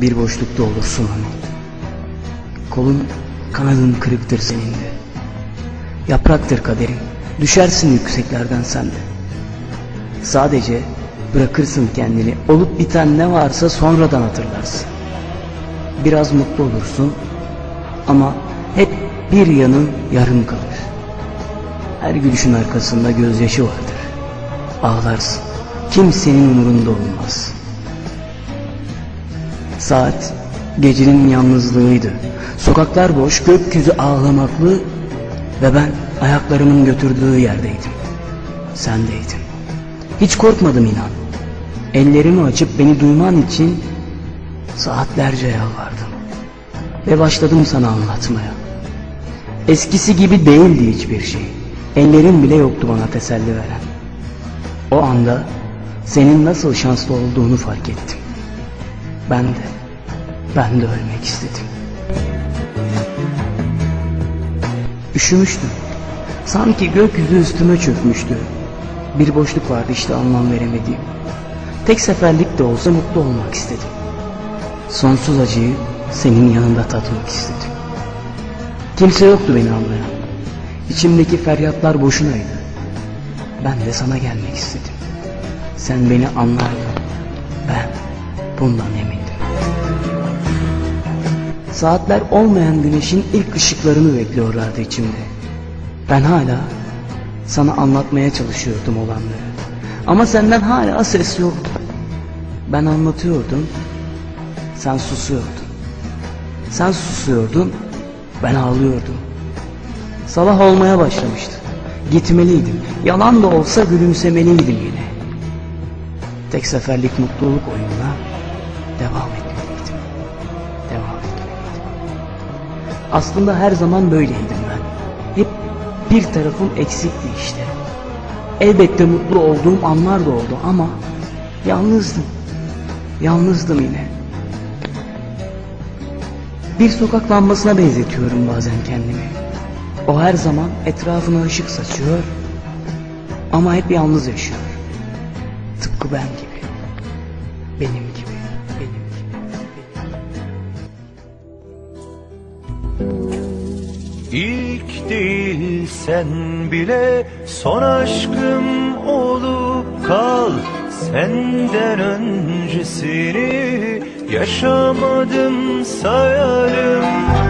Bir boşlukta olursun hani. Kolun kanadın kırıktır senin de. Yapraktır kaderin. Düşersin yükseklerden sen de. Sadece bırakırsın kendini. Olup biten ne varsa sonradan hatırlarsın. Biraz mutlu olursun ama hep bir yanın yarım kalır. Her gülüşün arkasında gözyaşı vardır. Ağlarsın. Kimsenin umurunda olmaz. Saat gecenin yalnızlığıydı. Sokaklar boş, gökyüzü ağlamaklı ve ben ayaklarımın götürdüğü yerdeydim. Sendeydin. Hiç korkmadım inan. Ellerimi açıp beni duyman için saatlerce yalvardım. Ve başladım sana anlatmaya. Eskisi gibi değildi hiçbir şey. Ellerim bile yoktu bana teselli veren. O anda senin nasıl şanslı olduğunu fark ettim. Ben de, ben de ölmek istedim. Üşümüştüm. Sanki gökyüzü üstüme çökmüştü. Bir boşluk vardı işte anlam veremediğim. Tek seferlik de olsa mutlu olmak istedim. Sonsuz acıyı senin yanında tatmak istedim. Kimse yoktu beni anlayan. İçimdeki feryatlar boşunaydı. Ben de sana gelmek istedim. Sen beni anlardın. Ben bundan emindim. Saatler olmayan güneşin ilk ışıklarını bekliyorlardı içimde. Ben hala sana anlatmaya çalışıyordum olanları. Ama senden hala ses yoktu. Ben anlatıyordum. Sen susuyordun. Sen susuyordun. Ben ağlıyordum. Sabah olmaya başlamıştı. Gitmeliydim. Yalan da olsa gülümsemeliydim yine. Tek seferlik mutluluk oyununa Aslında her zaman böyleydim ben. Hep bir tarafım eksikti işte. Elbette mutlu olduğum anlar da oldu ama yalnızdım. Yalnızdım yine. Bir sokak lambasına benzetiyorum bazen kendimi. O her zaman etrafına ışık saçıyor ama hep yalnız yaşıyor. Tıpkı ben gibi. Benim gibi. İlk değil sen bile son aşkım olup kal. Senden öncesini yaşamadım sayarım